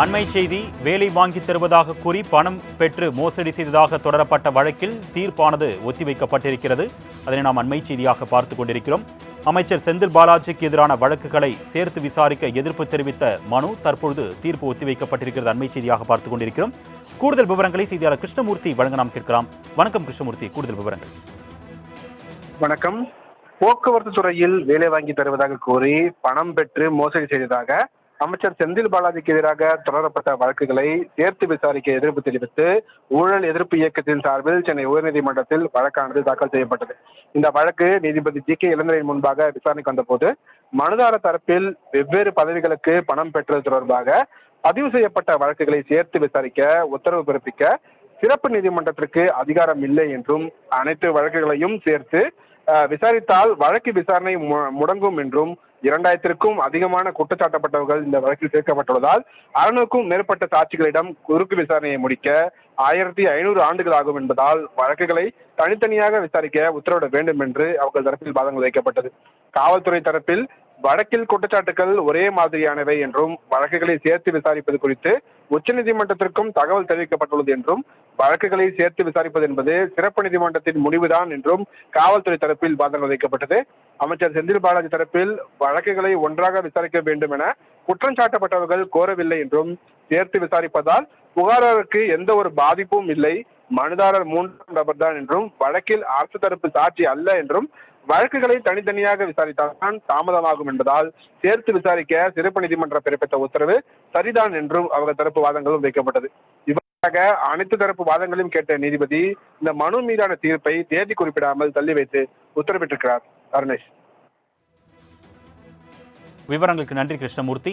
அண்மை செய்தி வேலை வாங்கி தருவதாக கூறி பணம் பெற்று மோசடி செய்ததாக தொடரப்பட்ட வழக்கில் தீர்ப்பானது ஒத்திவைக்கப்பட்டிருக்கிறது. அதனை நாம் அண்மை செய்தியாக பார்த்து கொண்டிருக்கிறோம். அமைச்சர் செந்தில் பாலாஜிக்கு எதிரான வழக்குகளை சேர்த்து விசாரிக்க எதிர்ப்பு தெரிவித்த மனு தற்பொழுது தீர்ப்பு ஒத்திவைக்கப்பட்டிருக்கிறது. அண்மை செய்தியாக பார்த்து கொண்டிருக்கிறோம். கூடுதல் விவரங்களை செய்தியாளர் கிருஷ்ணமூர்த்தி வழங்க நாம் கேட்கலாம். வணக்கம் கிருஷ்ணமூர்த்தி. கூடுதல் விவரங்கள். வணக்கம். போக்குவரத்து துறையில் வேலை வாங்கி தருவதாக கூறி பணம் பெற்று மோசடி செய்ததாக அமைச்சர் செந்தில் பாலாஜிக்கு எதிராக தொடரப்பட்ட வழக்குகளை சேர்த்து விசாரிக்க எதிர்ப்பு தெரிவித்து ஊழல் எதிர்ப்பு இயக்கத்தின் சார்பில் சென்னை உயர்நீதிமன்றத்தில் வழக்கானது தாக்கல் செய்யப்பட்டது. இந்த வழக்கு நீதிபதி ஜி கே இளந்திரையின் முன்பாக விசாரணைக்கு வந்தபோது மனுதார தரப்பில் வெவ்வேறு பதவிகளுக்கு பணம் பெற்றது தொடர்பாக பதிவு செய்யப்பட்ட வழக்குகளை சேர்த்து விசாரிக்க உத்தரவு பிறப்பிக்க சிறப்பு நீதிமன்றத்திற்கு அதிகாரம் இல்லை என்றும் அனைத்து வழக்குகளையும் சேர்த்து விசாரித்தால் வழக்கு விசாரணை மு- முடங்கும் என்றும் இரண்டாயிரத்திற்கும் அதிகமான குற்றச்சாட்டப்பட்டவர்கள் இந்த வழக்கில் சேர்க்கப்பட்டுள்ளதால் அறுநூறுக்கும் மேற்பட்ட சாட்சிகளிடம் குறுக்கு விசாரணையை முடிக்க ஆயிரத்தி ஐநூறு ஆண்டுகள் ஆகும் என்பதால் வழக்குகளை தனித்தனியாக விசாரிக்க உத்தரவிட வேண்டும் என்று அவர்கள் தரப்பில் வாதங்கள் வைக்கப்பட்டது. காவல்துறை தரப்பில் வழக்கில் குற்றச்சாட்டுகள் ஒரே மாதிரியானவை என்றும் வழக்குகளை சேர்த்து விசாரிப்பது குறித்து உச்சநீதிமன்றத்திற்கும் தகவல் தெரிவிக்கப்பட்டுள்ளது என்றும் வழக்குகளை சேர்த்து விசாரிப்பது என்பது சிறப்பு நீதிமன்றத்தின் முடிவுதான் என்றும் காவல்துறை தரப்பில் வாதம் வைக்கப்பட்டது அமைச்சர் செந்தில் பாலாஜி தரப்பில் வழக்குகளை ஒன்றாக விசாரிக்க வேண்டும் என குற்றம் சாட்டப்பட்டவர்கள் கோரவில்லை என்றும் சேர்த்து விசாரிப்பதால் புகாரருக்கு எந்த ஒரு பாதிப்பும் இல்லை. மனுதாரர் மூன்றாம் நபர் தான் என்றும் வழக்கில் அரசு தரப்பு சாட்சி அல்ல என்றும் வழக்குகளை தனித்தனியாக விசாரித்தால்தான் தாமதமாகும் என்பதால் சேர்த்து விசாரிக்க சிறப்பு நீதிமன்றம் பிறப்பித்த உத்தரவு சரிதான் என்றும் அவர்கள் தரப்பு வாதங்களும் வைக்கப்பட்டது. இவ்வாறாக அனைத்து தரப்பு வாதங்களையும் கேட்ட நீதிபதி இந்த மனு மீதான தீர்ப்பை தேதி குறிப்பிடாமல் தள்ளி வைத்து உத்தரவிட்டிருக்கிறார். அருணேஷ். விவரங்களுக்கு நன்றி கிருஷ்ணமூர்த்தி.